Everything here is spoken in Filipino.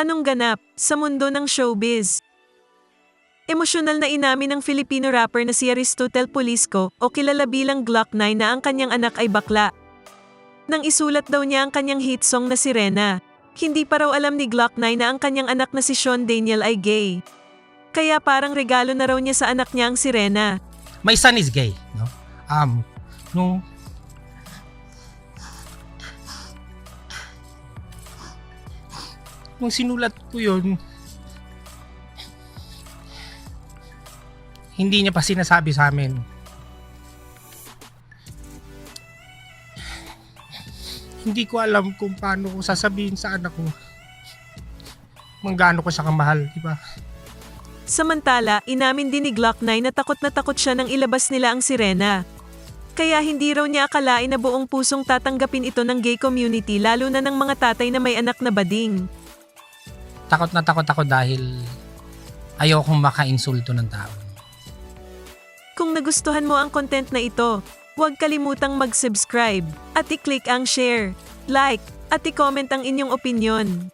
Anong ganap sa mundo ng showbiz? Emosyonal na inamin ng Filipino rapper na si Aristotle Polisco o kilala bilang Glock 9 na ang kanyang anak ay bakla. Nang isulat daw niya ang kanyang hit song na Sirena, hindi pa raw alam ni Glock 9 na ang kanyang anak na si Sean Daniel ay gay. Kaya parang regalo na raw niya sa anak niya ang Sirena. My son is gay, no? Um, nung nung sinulat ko yun, hindi niya pa sinasabi sa amin. Hindi ko alam kung paano ko sasabihin sa anak ko manggano ko siya kamahal, di ba? Samantala, inamin din ni Glock 9 na takot na takot siya nang ilabas nila ang Sirena. Kaya hindi raw niya akalain na buong pusong tatanggapin ito ng gay community lalo na ng mga tatay na may anak na bading. Takot na takot ako dahil ayokong maka-insulto ng tao. Kung nagustuhan mo ang content na ito, huwag kalimutang mag-subscribe at i-click ang share, like, at i-comment ang inyong opinion.